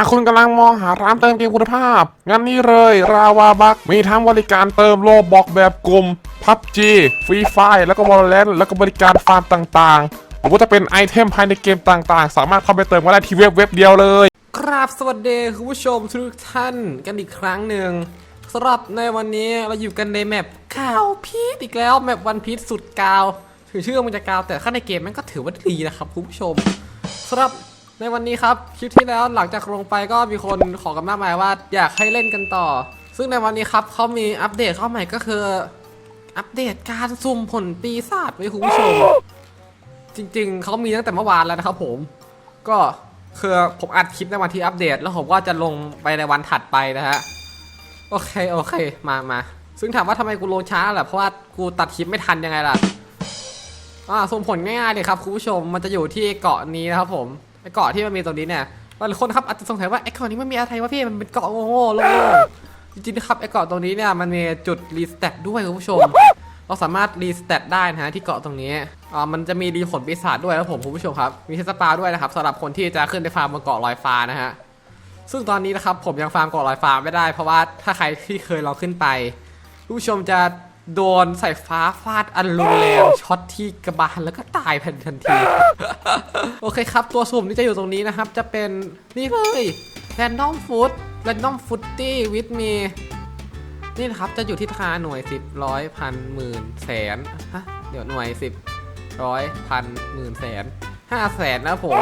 หากคุณกำลังมองหาร้านเติมเกมคุณภาพ งั้นนี่เลยราวาบักมีทั้งบริการเติมโลบอกแบบกลุ่ม PUBG ฟรีไฟแล้วก็ Valorant แล้วก็บริการฟาร์มต่างๆ หรือว่าจะเป็นไอเทมภายในเกมต่างๆ สามารถเข้าไปเติมก็ได้ที่เว็บเว็บเดียวเลย ครับสวัสดีคุณผู้ชมทุกท่านกันอีกครั้งหนึ่งสำหรับในวันนี้เราอยู่กันในแมปกาวพีชอีกแล้วแมปวันพีชสุดกาวถึงชื่อมันจะกาวแต่ข้างในเกมมันก็ถือว่าดีนะครับคุณผู้ชมสำหรับ ในวันนี้ครับคลิปที่แล้วหลังจากลงไปก็มีคนขอกันมากมายว่าอยากให้เล่นกันต่อ ซึ่งในวันนี้ครับเขามีอัปเดตเข้าใหม่ก็คือ อัปเดตการสุ่มผลปีศาจไว้คุณผู้ชม จริงๆ เขามีตั้งแต่เมื่อวานแล้วนะครับผม ก็คือผมอัดคลิปในวันที่อัปเดต แล้วผมก็จะลงไปในวันถัดไปนะฮะโอเคโอเคมามาซึ่งถามว่าทำไมกูลงช้าล่ะเพราะว่ากูตัดคลิปไม่ทันยังไงล่ะอ่าส่งผลง่ายๆเลยครับคุณผู้ชมมันจะอยู่ที่เกาะนี้นะครับผม ไอเกาะที่มันมีตรงนี้เนี่ยบางคนครับอาจจะสงสัยว่าไอเกาะนี้มันมีอะไรวะพี่มันเป็นเกาะโง่ๆโล่งๆจริงๆนะครับไอเกาะตรงนี้เนี่ยมันมีจุดรีสแตทด้วยคุณผู้ชม เราสามารถรีสแตทได้นะฮะที่เกาะตรงนี้อ่ามันจะมีรีผลปีศาจด้วยครับผมคุณผู้ชมครับมีเทสปาด้วยนะครับสำหรับคนที่จะขึ้นไปฟาร์มบนเกาะลอยฟ้านะฮะซึ่งตอนนี้นะครับผมยังฟาร์มเกาะลอยฟ้าไม่ได้เพราะว่าถ้าใครที่เคยลองขึ้นไปผู้ชมจะ โดนสายฟ้าฟาดอันรุนแรงช็อตที่กระบาลแล้วก็ตายภายในทันที โอเคครับ ตัวสุ่มที่จะอยู่ตรงนี้นะครับ จะเป็นนี่เลย Random Food Random Footy with me นี่นะครับจะอยู่ที่ราคาหน่วย 10ร้อยพันหมื่นแสนฮะเดี๋ยวหน่วย 10ร้อยพันหมื่นแสนห้าแสนนะผม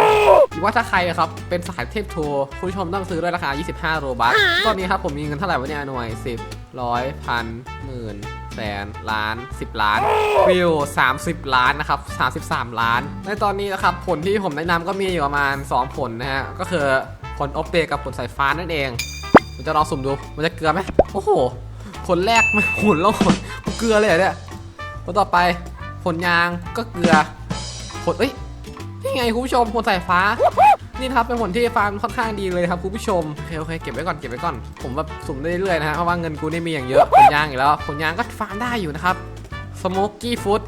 ว่าถ้าใครครับ เป็นสายเทพโทรคุณผู้ชมต้องซื้อด้วยราคา 25 โรบัคตอนนี้ครับผมมีเงินเท่าไหร่วะเนี่ยหน่วย 10ร้อยพันหมื่น แสนล้าน 10 ล้านวิว30 ล้านนะครับ33 ล้าน ในตอนนี้นะครับผลที่ผมแนะนำก็มีอยู่ประมาณ 2 ผลนะฮะก็คือผลออฟเปกับผลสายฟ้านั่นเองผมจะลองสุ่มดูมันจะเกลือไหมโอ้โหผลแรกมันหุ่นแล้วผลเกลือเลยเหรอเนี่ยผลต่อไปผลยางก็เกลือผลเอ้ยนี่ไงคุณผู้ชมผลสายฟ้า นี่ครับเป็นผลที่ฟาร์มค่อนข้างดีเลยครับคุณผู้ชมโอเคโอเคเก็บไว้ก่อนเก็บไว้ก่อนผมแบบสุ่มได้เรื่อยๆนะฮะเพราะว่าเงินกูนี่มีอย่างเยอะผลยางอีกแล้วผลยางก็ฟาร์มได้อยู่นะครับสโมกกี้ฟู้ด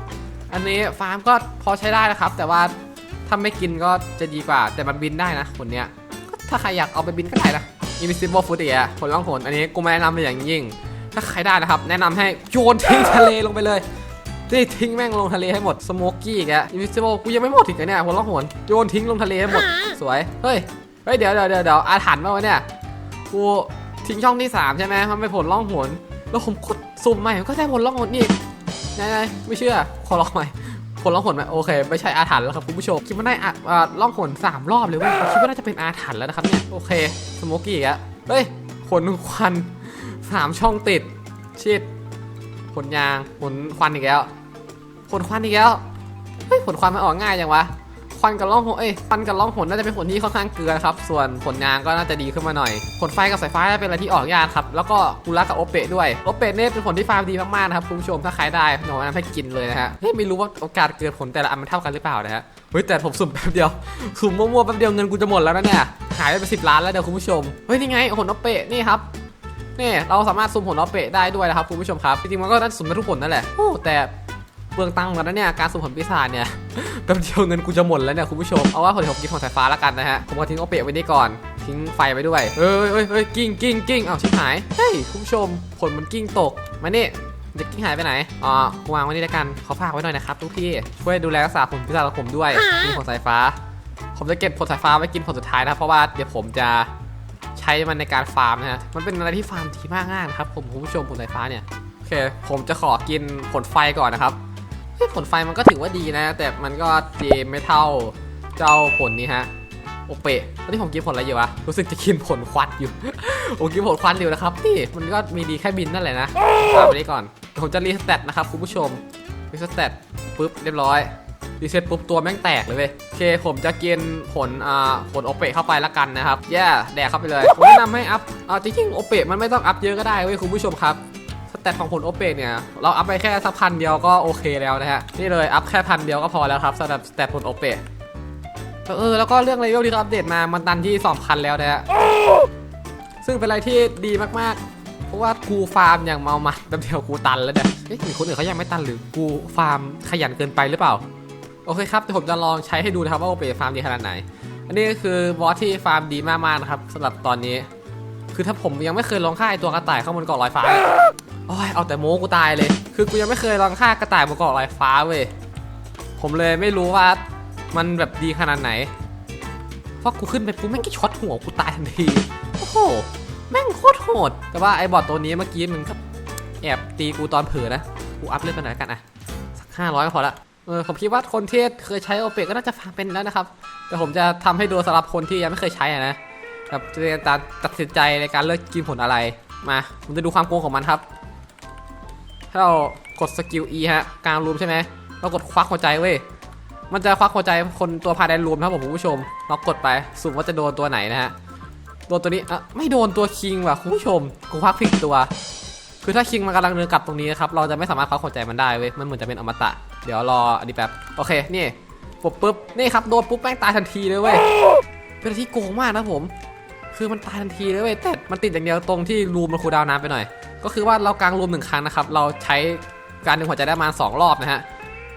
อันนี้ฟาร์มก็พอใช้ได้นะครับ แต่ว่าถ้าไม่กินก็จะดีกว่า แต่มันบินได้นะผลเนี้ยก็ถ้าใครอยากเอาไปบินก็ได้นะ Invisible Food อีกอะผลล่องหนอันนี้กูไม่แนะนำเลยอย่างยิ่ง ถ้าใครได้นะครับ แนะนำให้โยนทิ้งทะเลลงไปเลย นี่ทิ้งแม่งลงทะเลให้หมดสโมกกี้แก Invisible กูยังไม่หมดถึงเลยเนี่ยผลล่องหนโยนทิ้งลงทะเลให้หมดสวยเฮ้ยเฮ้ยเดี๋ยวเดี๋ยวเดี๋ยวเดี๋ยวอาถรรพ์มาวะเนี่ยกูทิ้งช่องที่ 3 ใช่ไหมมันเป็นผลล่องหนแล้วผมกดสุ่มใหม่ก็ได้ผลล่องหนอีกไงๆไม่เชื่อขอลองใหม่ผลล่องหนไหมโอเคไม่ใช่อาถรรพ์แล้วครับคุณผู้ชมคิดว่าได้อะอ่าล่องหนสามรอบเลยเว้ยคิดว่าน่าจะเป็นอาถรรพ์แล้วนะครับเนี่ยโอเคสโมกกี้อีกอะเฮ้ยผลควันสามช่องติดชิดผลยางผลควันอีกแล้ว ผลควันอีกแล้วเฮ้ยผลควันมันออกง่ายจังวะควันกับล่องหนเอ้ยควันกับล่องหนน่าจะเป็นผลที่ค่อนข้างเกลือครับ ส่วนผลยางก็น่าจะดีขึ้นมาหน่อย ผลไฟกับสายฟ้าเป็นอะไรที่ออกยากครับ แล้วก็กุระกับโอเปะด้วย โอเปะเนี่ยเป็นผลที่ฟาร์มดีมากๆนะครับคุณผู้ชม ถ้าใครได้หนูแนะนำให้กินเลยนะฮะเฮ้ยไม่รู้ว่าโอกาสเกิดผลแต่ละอันมันเท่ากันหรือเปล่านะฮะ เฮ้ยแต่ผมสุ่มแป๊บเดียว สุ่มมั่วๆแป๊บเดียวเงินกูจะหมดแล้วนะเนี่ย หายไปเป็นสิบล้านแล้วเดี๋ยวคุณผู้ชม เฮ้ยนี่ไงผลโอเปะนี่ครับนี่เราสามารถสุ่มผลออเปะได้ด้วยนะครับคุณผู้ชมครับจริงๆมันก็น่าจะสุ่มได้ทุกผลนั่นแหละแต่ เปลืองตังค์เหมือนกันนะเนี่ย การสุ่มผลปีศาจเนี่ยแป๊บเดียวเงินกูจะหมดแล้วเนี่ยคุณผู้ชม เอาว่าผลผมกินของสายฟ้าแล้วกันนะฮะ ผมก็ทิ้งโอเปะไว้นี่ก่อน ทิ้งไฟไว้ด้วยเฮ้ยเฮ้ยเฮ้ยกิ้งกิ้งกิ้งอ้าวชิบหาย เฮ้ยคุณผู้ชม ผลมันกิ้งตก มานี่จะกิ้งหายไปไหนอ๋อวางไว้นี่แล้วกันขอฝากไว้หน่อยนะครับทุกพี่ ช่วยดูแลรักษาผลปีศาจของผมด้วยนี่ของสายฟ้า ผมจะเก็บผลสายฟ้าไว้กินผลสุดท้ายนะครับเพราะว่าเดี๋ยวผมจะใช้มันในการฟาร์มนะฮะ มันเป็นอะไรที่ฟาร์มดีมากๆนะครับผมคุณผู้ชมผลสายฟ้าเนี่ย โอเค ผมจะขอกินผลไฟก่อนนะครับเฮ้ย ผลไฟมันก็ถือว่าดีนะ แต่มันก็เจไม่เท่าเจ้าผลนี้ฮะโอเปะตอนนี้ผมกินผลอะไรอยู่วะ รู้สึกจะกินผลควันอยู่ ผมกินผลควันอยู่นะครับนี่มันก็มีดีแค่บินนั่นแหละนะตามไปนี้ก่อน ผมจะรีสเตตนะครับคุณผู้ชม รีสเตตปุ๊บเรียบร้อย รีเซ็ตปุ๊บตัวแม่งแตกเลยเว้ย โอเคผมจะกินผลอ่าผลโอเปะเข้าไปละกันนะครับ แย่แดกเข้าไปเลย ผมแนะนำให้อัพอ่าจริงๆโอเปะมันไม่ต้องอัพเยอะก็ได้เว้ยคุณผู้ชมครับ สแตทของผลโอเปเนี่ย เราอัพไปแค่สักพันเดียวก็โอเคแล้วนะฮะ นี่เลยอัพแค่พันเดียวก็พอแล้วครับสำหรับสแตทผลโอเปเออแล้วก็เรื่องเลเวลที่เขาอัปเดตมา มันดันที่2,000แล้วนะฮะ ซึ่งเป็นอะไรที่ดีมากๆ เพราะว่ากูฟาร์มอย่างเมามันแป๊บเดียวกูตันแล้วเนี่ยเอ๊ะหรือคนอื่นเขายังไม่ตันหรือกูฟาร์มขยันเกินไปหรือเปล่า โอเคครับเดี๋ยวผมจะลองใช้ให้ดูนะครับว่าโอเปฟาร์มดีขนาดไหน อันนี้ก็คือบอสที่ฟาร์มดีมากๆนะครับสำหรับตอนนี้ คือถ้าผมยังไม่เคยลองฆ่าไอตัวกระต่ายข้างบนเกาะลอยฟ้า โอ้ยเอาแต่โม้กูตายเลย คือกูยังไม่เคยลองฆ่ากระต่ายบนเกาะลอยฟ้าเว้ย ผมเลยไม่รู้ว่ามันแบบดีขนาดไหน เพราะกูขึ้นไปปุ๊บแม่งก็ช็อตหัวกูตายทันที โอ้โห แม่งโคตรโหด แต่ว่าไอ้บอทตัวนี้เมื่อกี้มันก็แอบตีกูตอนเผลอนะ กูอัพเลือดไปหน่อยกันอะสักห้าร้อยก็พอละ เออผมคิดว่าคนที่เคยใช้โอเปกก็น่าจะฟังเป็นแล้วนะครับ แต่ผมจะทำให้ดูสำหรับคนที่ยังไม่เคยใช้อะนะแบบจะเป็นการตัดสินใจในการเลือกกินผลอะไร มาผมจะดูความโกงของมันครับ ถ้าเรากดสกิล E ฮะกลางรูมใช่ไหมเรากดควักหัวใจเว้ยมันจะควักหัวใจคนตัวภายในรูมนะครับผมผู้ชมเรากดไปสุ่มว่าจะโดนตัวไหนนะฮะโดนตัวนี้อะไม่โดนตัวคิงว่ะคุณผู้ชมกูควักผิดตัว คือถ้าคิงมันกำลังเดินกลับตรงนี้นะครับเราจะไม่สามารถควักหัวใจมันได้เว้ยมันเหมือนจะเป็นอมตะ เดี๋ยวรออันนี้แป๊บโอเคนี่ปุ๊บปุ๊บนี่ครับโดนปุ๊บแม่งตายทันทีเลยเว้ยเป็นที่โกงมากนะผม คือมันตายทันทีเลยเว้ยแต่มันติดอย่างเดียวตรงที่รูมมันคูดาวน์นานไปหน่อย ก็คือว่าเรากางรูมหนึ่งครั้งนะครับ เราใช้การดึงหัวใจได้ประมาณสองรอบนะฮะ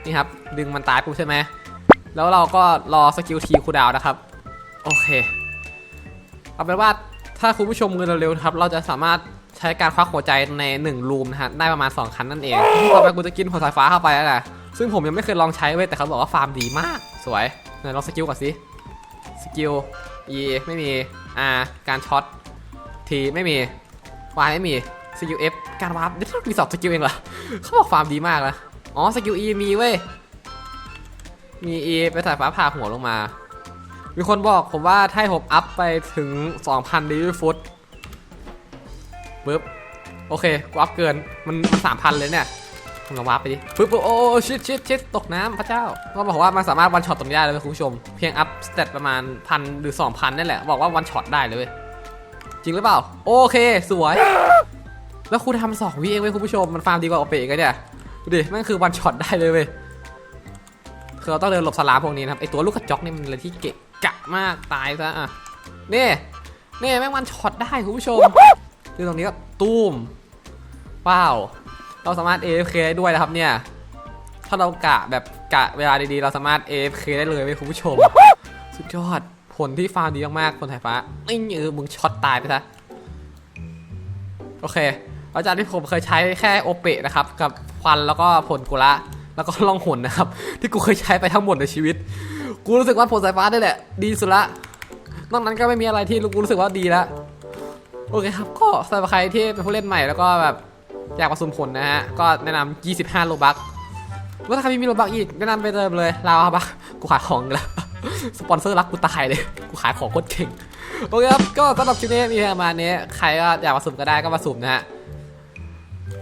นี่ครับ ดึงมันตายปุ๊บใช่ไหม แล้วเราก็รอสกิลทีคูดาวนะครับ โอเค เอาเป็นว่าถ้าคุณผู้ชมเงินเร็วๆครับ เราจะสามารถใช้การควักหัวใจใน1รูมนะฮะ ได้ประมาณ2ครั้งนั่นเองต่อไปกูจะกินหัวสายฟ้าเข้าไปแล้วนะซึ่งผมยังไม่เคยลองใช้เว้ย แต่เขาบอกว่าฟาร์มดีมาก สวยไหนลองสกิลก่อนสิ สกิล E ไม่มี R การช็อต T ไม่มี Y ไม่มี สกิล F การวาร์ปนี่มีสองสกิลเองเหรอเขาบอกฟาร์มดีมากนะอ๋อสกิล E มีเว้ยมี E ไปสายฟ้าผ่าหัวลงมา มีคนบอกผมว่าถ้าห้ผมอัพไปถึง 2,000ดิจิฟุตปึ๊บโอเคกูอัพเกินมันมันสามพันเลยเนี่ยผมลองวับไปดิปึ๊บปึ๊บโอ้ชิดชิดชิดตกน้ำพระเจ้าก็บอกว่ามันสามารถวันช็อตตรงนี้ได้เลยคุณผู้ชม เพียงอัพสเตตประมาณพันหรือ 2,000นั่นแหละ บอกว่าวันช็อตได้เลยจริงหรือเปล่า โอเค สวย แล้วคุณทำสองวิเองเว้ยคุณผู้ชม มันฟาร์มดีกว่าโอเปกันเนี่ย ดูดิม่งคือวันช็อตได้เลยเว้ย คือเราต้องเดินหลบสลามพวกนี้นะครับ ไอตัวลูกกระจอกนี่มันเลยที่เกะกะมากตายซะอะนี่นี่แม่งมันช็อตได้คุณผู้ชมดูตรงนี้ก็ตูมว้าว เราสามารถ AFK ได้ด้วยนะครับเนี่ย ถ้าเรากะแบบกะเวลาดีๆ เราสามารถ AFK ได้เลยเว้ยคุณผู้ชม สุดยอด ผลที่ฟาร์มดีมากๆคนสายฟ้าไอ้เออมึงช็อตตายไปซะ โอเค หลังจากที่ผมเคยใช้แค่โอเปะนะครับ กับควันแล้วก็ผลกุระแล้วก็ล่องหนนะครับ ที่กูเคยใช้ไปทั้งหมดในชีวิต กูรู้สึกว่าผลสายฟ้าได้แหละ ดีสุดละนอกนั้นก็ไม่มีอะไรที่กูรู้สึกว่าดีละโอเคครับ ก็สำหรับใครที่เป็นผู้เล่นใหม่แล้วก็แบบอยากมาสุ่มผลนะฮะ ก็แนะนำ25 โลบักว่าถ้าใครมีโลบักอีกแนะนำไปเติมเลยลาวบักกูขายของแล้วสปอนเซอร์รักกูตายเลย กูขายของโคตรเก่ง โอเคครับ ก็สำหรับคลิปนี้มีประมาณนี้ ใครก็อยากมาสุ่มก็ได้ก็มาสุ่มนะฮะ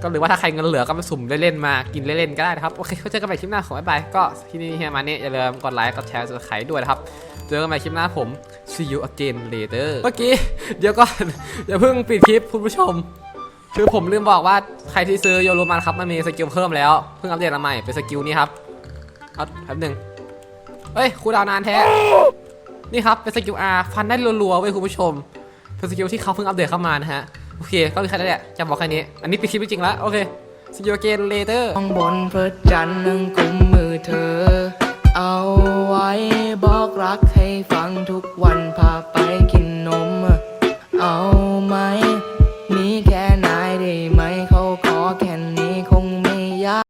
ก็หรือว่าถ้าใครเงินเหลือก็มาสุ่มเล่นๆมากินเล่นๆก็ได้นะครับโอเคก็เจอกันใหม่คลิปหน้าของบ๊ายบายก็ที่นี่เฮียมาเนี่ยอย่าลืมกดไลค์กดแชร์กดไลค์ด้วยนะครับเจอกันใหม่คลิปหน้าผม see you again later เมื่อกี้เดี๋ยวก่อนอย่าเพิ่งปิดคลิปคุณผู้ชม คือผมลืมบอกว่าใครที่ซื้อโยรูมันครับมันมีสกิลเพิ่มแล้วเพิ่งอัปเดตมาใหม่เป็นสกิลนี้ครับเอาแป๊บหนึ่งเฮ้ยครูดาวน์นานแท้นี่ครับเป็นสกิล R ฟันได้รัวๆเว้ยคุณผู้ชมเป็นสกิลที่เขาเพิ่งอัปเดตเข้ามานะฮะ โอเค ก็คือแค่นั้นแหละจะบอกแค่นี้ อันนี้เป็นคลิปจริงแล้ว โอเคซีโอเกนเลเตอร์ห้องบนพระจันนั่งกุมมือเธอ เอาไว้บอกรักให้ฟังทุกวันพาไปกินนม เอาไหม